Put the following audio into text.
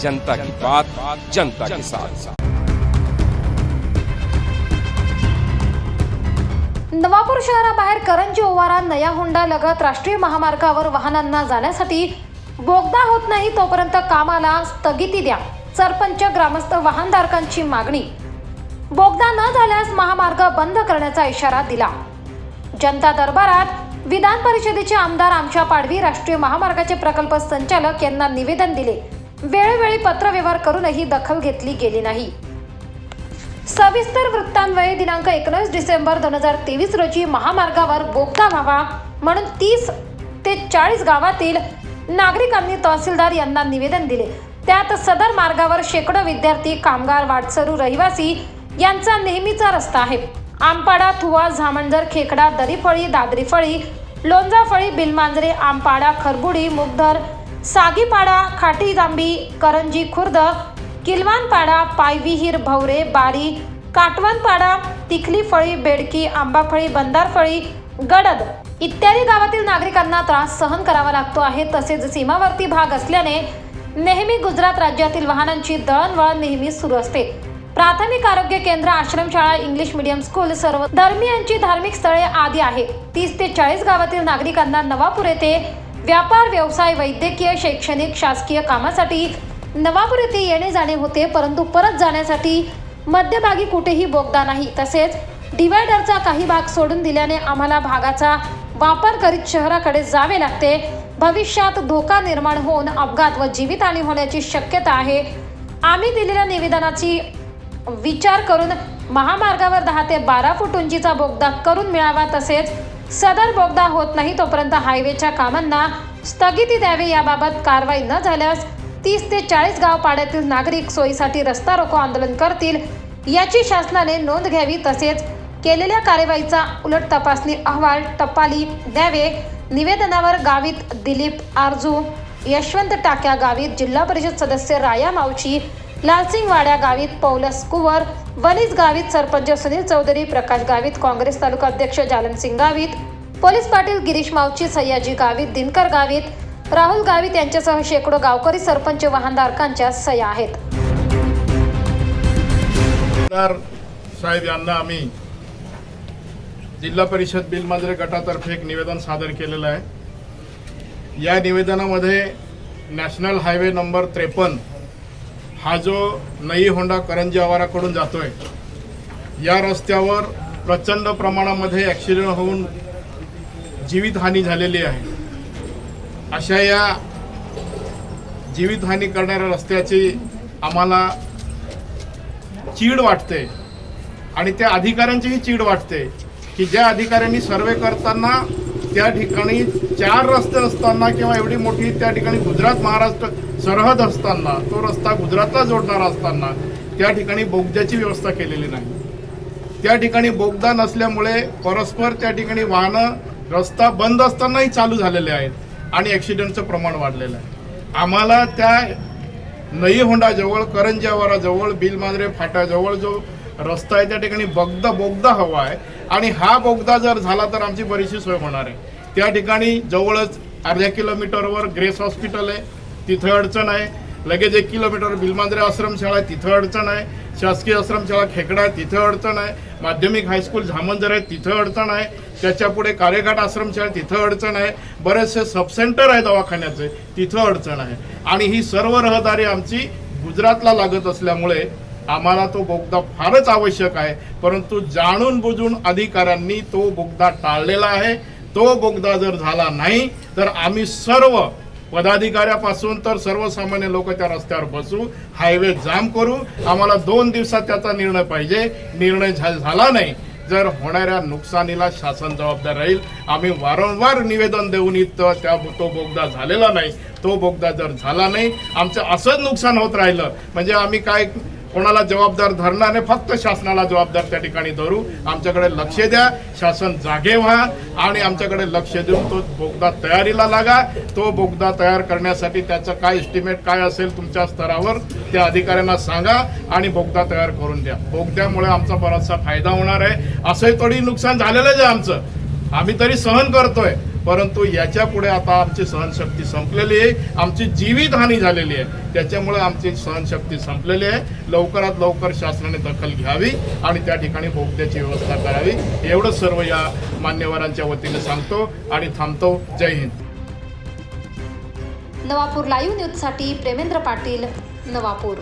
जनता की बात जनता के साथ। नवापूर शहराबाहेर करंजी ओवारा नया होंडा लगत राष्ट्रीय महामार्गावर वाहनांना जाण्यासाठी बोगदा होत नाही तोपर्यंत कामाला स्थगिती द्या. सरपंच ग्रामस्थ वाहनधारकांची मागणी. बोगदा न झाल्यास महामार्ग बंद करण्याचा इशारा दिला. जनता दरबारात विधान परिषदेचे आमदार आमच्या पाडवी राष्ट्रीय महामार्गाचे प्रकल्प संचालक यांना निवेदन दिले. वेळोवेळी पत्रव्यवहार करूनही दखल घेतली गेली नाही. सविस्तर वृत्तान्वये दिनांक एकोणीस डिसेंबर दोन हजार तेवीस रोजी महामार्गावर बोगदा व्हावा म्हणून तीस ते चाळीस गावातील नागरिकांनी तहसीलदार यांना निवेदन दिले. त्यात सदर मार्गावर शेकडो विद्यार्थी कामगार वाटसरू रहिवासी यांचा नेहमीचा रस्ता आहे. आमपाडा थुवा झामंजर खेकडा दरीफळी दादरीफळी लोंजाफळी बिलमांजरे आमपाडा खरबुडी मुगधर सागीपाडा खाटी जांबी करंजी खुर्द किलवानपाडा पायविहीर भवरे बारी काटवनपाडा तिखली फळी बेडकी आंबाफळी बंदारफळी गडद इत्यादी गावातील नागरिकांना त्रास सहन करावा लागतो आहे. तसेच सीमावर्ती भाग असल्याने नेहमी गुजरात राज्यातील वाहनांची दळणवळण नेहमी सुरू असते. प्राथमिक आरोग्य केंद्र आश्रमशाळा इंग्लिश मीडियम स्कूल सर्व धर्मियांची धार्मिक स्थळे आदी आहे. तीस ते चाळीस गावातील नागरिकांना नवापूर येथे व्यापार व्यवसाय वैद्यकीय शैक्षणिक शासकीय कामासाठी नवापूर येथे येणे जाणे होते परंतु परत जाण्यासाठी मध्यभागी कुठेही बोगदा नाही. तसेच डिवायडरचा काही भाग सोडून दिल्याने आम्हाला भागाचा वापर करीत शहराकडे जावे लागते. भविष्यात धोका निर्माण होऊन अपघात व जीवितहानी होण्याची शक्यता आहे. आम्ही दिलेल्या निवेदनाची विचार करून महामार्गावर दहा ते बारा फूट उंचीचा बोगदा करून मिळावा. तसेच सदर बोगदा होत नाही तोपर्यंत हायवेच्या कामांना स्थगिती द्यावी याबाबत कारवाई न झाल्यास तीस ते चाळीस गाव पाड्यातील नागरिक सोयीसाठी रस्ता रोको आंदोलन करतील याची शासनाने नोंद घ्यावी तसेच केलेल्या कार्यवाहीचा उलट तपासणी अहवाल टपाली द्यावे. निवेदनावर गावित दिलीप आरजू यशवंत टाक्या गावित जिल्हा परिषद सदस्य राया मावशी लालसिंगवाड्या गावीत पौलस कुवर वनीस गावीत सरपंच सुनील चौधरी प्रकाश गावीत काँग्रेस तालुका अध्यक्ष जालनसिंग गावीत पोलीस पाटील गिरीश मावची सय्याजी गावीत दिनकर गावीत राहुल गावित यांच्यासह शेकडो गावकरी सरपंच वाहनधारकांच्या सह्या आहेत. साहेब यांना आम्ही जिल्हा परिषद बिलमांजरे गटातर्फे एक निवेदन सादर केलेलं आहे. या निवेदनामध्ये नॅशनल हायवे नंबर त्रेपन्न हा जो नई होंडा करंजी आवाराकडून जातोय या रस्त्यावर प्रचंड प्रमाणामध्ये ॲक्सिडेंट होऊन जीवितहानी झालेली आहे. अशा या जीवितहानी करणाऱ्या रस्त्याची आम्हाला चीड वाटते आणि त्या अधिकाऱ्यांचीही चीड वाटते की ज्या अधिकाऱ्यांनी सर्वे करताना त्या ठिकाणी चार रस्ते असताना किंवा एवढी मोठी त्या ठिकाणी गुजरात महाराष्ट्र सरहद असताना तो रस्ता गुजरातला जोडणारा असताना त्या ठिकाणी बोगद्याची व्यवस्था केलेली नाही. त्या ठिकाणी बोगदा नसल्यामुळे परस्पर त्या ठिकाणी वाहनं रस्ता बंद असतानाही चालू झालेले आहेत आणि ॲक्सिडेंटचं प्रमाण वाढलेलं आहे. आम्हाला त्या नई होंडाजवळ जवळ करंजावारा बिलमांजरे फाट्याजवळ जो रस्ता आहे त्या ठिकाणी बगदा बोगदा हवा आहे. आणि हा बोगदा जर झाला तर आमची बरीचशी सोय होणार आहे. त्या ठिकाणी जवळच अर्ध्या किलोमीटरवर ग्रेस हॉस्पिटल आहे. तिथं अडचण आहे. लगेच एक किलोमीटर बिलमांजरे आश्रमशाळा आहे तिथं अडचण आहे. शासकीय आश्रमशाळा खेकडा आहे तिथं अडचण आहे. माध्यमिक हायस्कूल झामंजर आहे तिथं अडचण आहे. त्याच्यापुढे कार्यघाट कारेघाट आश्रमशाळा तिथं अडचण आहे. बरेचसे सबसेंटर आहे दवाखान्याचे तिथं अडचण आहे. आणि ही सर्व रहदारी आमची गुजरातला लागत असल्यामुळे आम्हाला तो बोगदा फारच आवश्यक आहे. परंतु जाणून बुजून अधिकाऱ्यांनी तो बोगदा टाळलेला आहे. तो बोगदा जर झाला नाही तर आम्ही सर्व पदाधिकाऱ्यापासून तर सर्वसामान्य लोक त्या रस्त्यावर बसू हायवे जाम करू. आम्हाला दोन दिवसात त्याचा निर्णय पाहिजे. निर्णय झा- झाला नाही जर होणाऱ्या नुकसानीला शासन जबाबदार राहील. आम्ही वारंवार निवेदन देऊन इथं त्या तो बोगदा झालेला नाही. तो बोगदा जर झाला नाही आमचं असंच नुकसान होत राहिलं. म्हणजे आम्ही काय कोणाला जबाबदार धरणार नाही फक्त शासनाला जबाबदार त्या ठिकाणी धरू. आमच्याकडे लक्ष द्या शासन जागे व्हा आणि आमच्याकडे लक्ष देऊन तो बोगदा तयारीला लागा. तो बोगदा तयार करण्यासाठी त्याचं काय एस्टिमेट काय असेल तुमच्या स्तरावर त्या अधिकाऱ्यांना सांगा आणि बोगदा तयार करून द्या. बोगद्यामुळे आमचा बराचसा फायदा होणार आहे. असंही थोडी नुकसान झालेलंच आहे आमचं. आम्ही तरी सहन करतोय. परंतु याच्यापुढे आता आमची सहनशक्ती संपलेली आहे. आमची जीवितहानी झालेली आहे. त्याच्यामुळे आमची सहनशक्ती संपलेली आहे. लवकरात लवकर शासनाने दखल घ्यावी आणि त्या ठिकाणी बोगद्याची व्यवस्था करावी. एवढं सर्व या मान्यवरांच्या वतीने सांगतो आणि थांबतो. जय हिंद. नवापूर लाईव्ह न्यूजसाठी प्रेमेंद्र पाटील नवापूर.